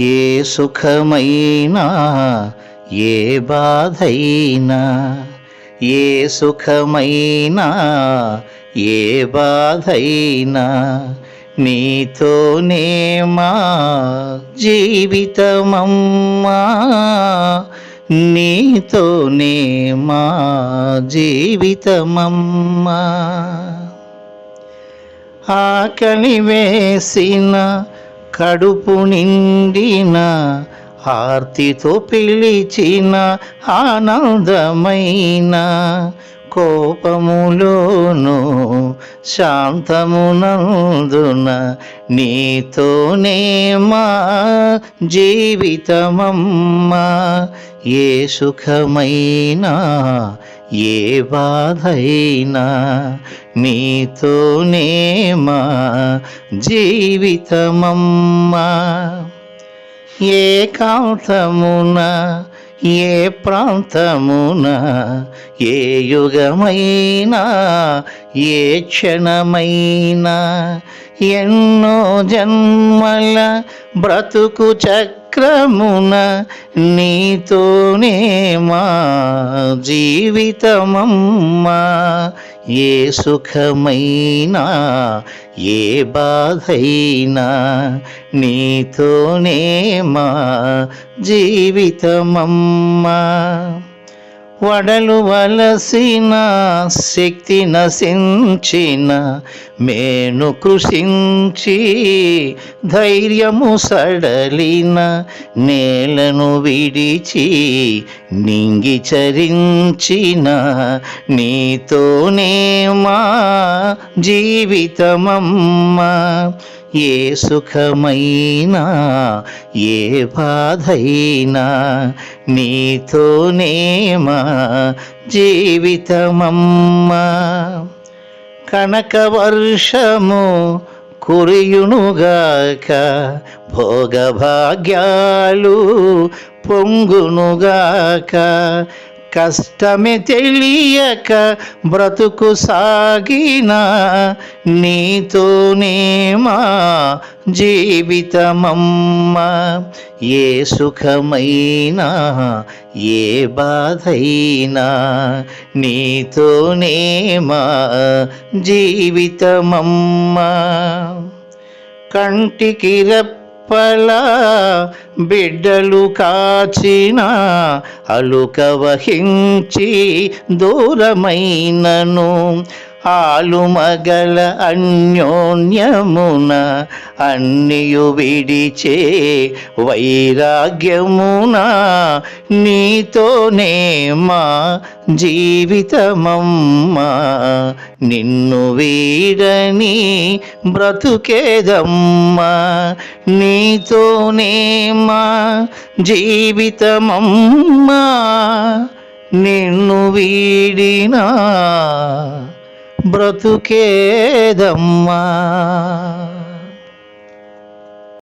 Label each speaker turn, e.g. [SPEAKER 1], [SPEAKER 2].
[SPEAKER 1] ఏ సుఖమైనా ఏ బాధైనా ఏ సుఖమైనా ఏ బాధైనా నీతోనే మా జీవితమమ్మా నీతోనే మా జీవితమమ్మా. ఆకలి వేసిన కడుపు నిండిన ఆర్తితో పిలిచిన ఆనందమైన కోపములోను శాంతమునందున నీతోనే మా జీవితమమ్మా. ఏ సుఖమైనా ఏ బాధైనా నీతోనే మా జీవితమమ్మా. ఏకాంతమున ఏ ప్రాంతమున ఏ యుగమైనా ఏ క్షణమైనా ఎన్నో జన్మల బ్రతుకు చక్రమున నీతోనే మా జీవితమమ్మా. ఏ సుఖమైనా ఏ బాధైనా నీతోనే మా జీవితమమ్మా. వడలు వలసిన శక్తి నశించిన మేను కృషించి ధైర్యము సడలిన నేలను విడిచి నింగి చరించిన నీతోనే మా జీవితమమ్మా. ఏ సుఖమైనా ఏ బాధైనా నీతోనే మా జీవితమమ్మ. కనక వర్షము కురియునుగాక భోగభాగ్యాలు పొంగునుగాక కష్టమే తెలియక బ్రతుకు సాగిన నీతోనే మా జీవితమమ్మా. ఏ సుఖమైనా ఏ బాధైనా నీతోనే మా జీవితమమ్మా. కంటికి రెప్పలా బిడ్డలు కాచిన అలుక వహించి దూరమైనను. ఆలుమగల అన్యోన్యమున అన్నియు విడిచే వైరాగ్యమున నీతోనే మా జీవితమమ్మా. నిన్ను వీడని బ్రతుకేదమ్మా. నీతోనే మా జీవితమమ్మా. నిన్ను వీడినా బ్రతుకేదమ్మా?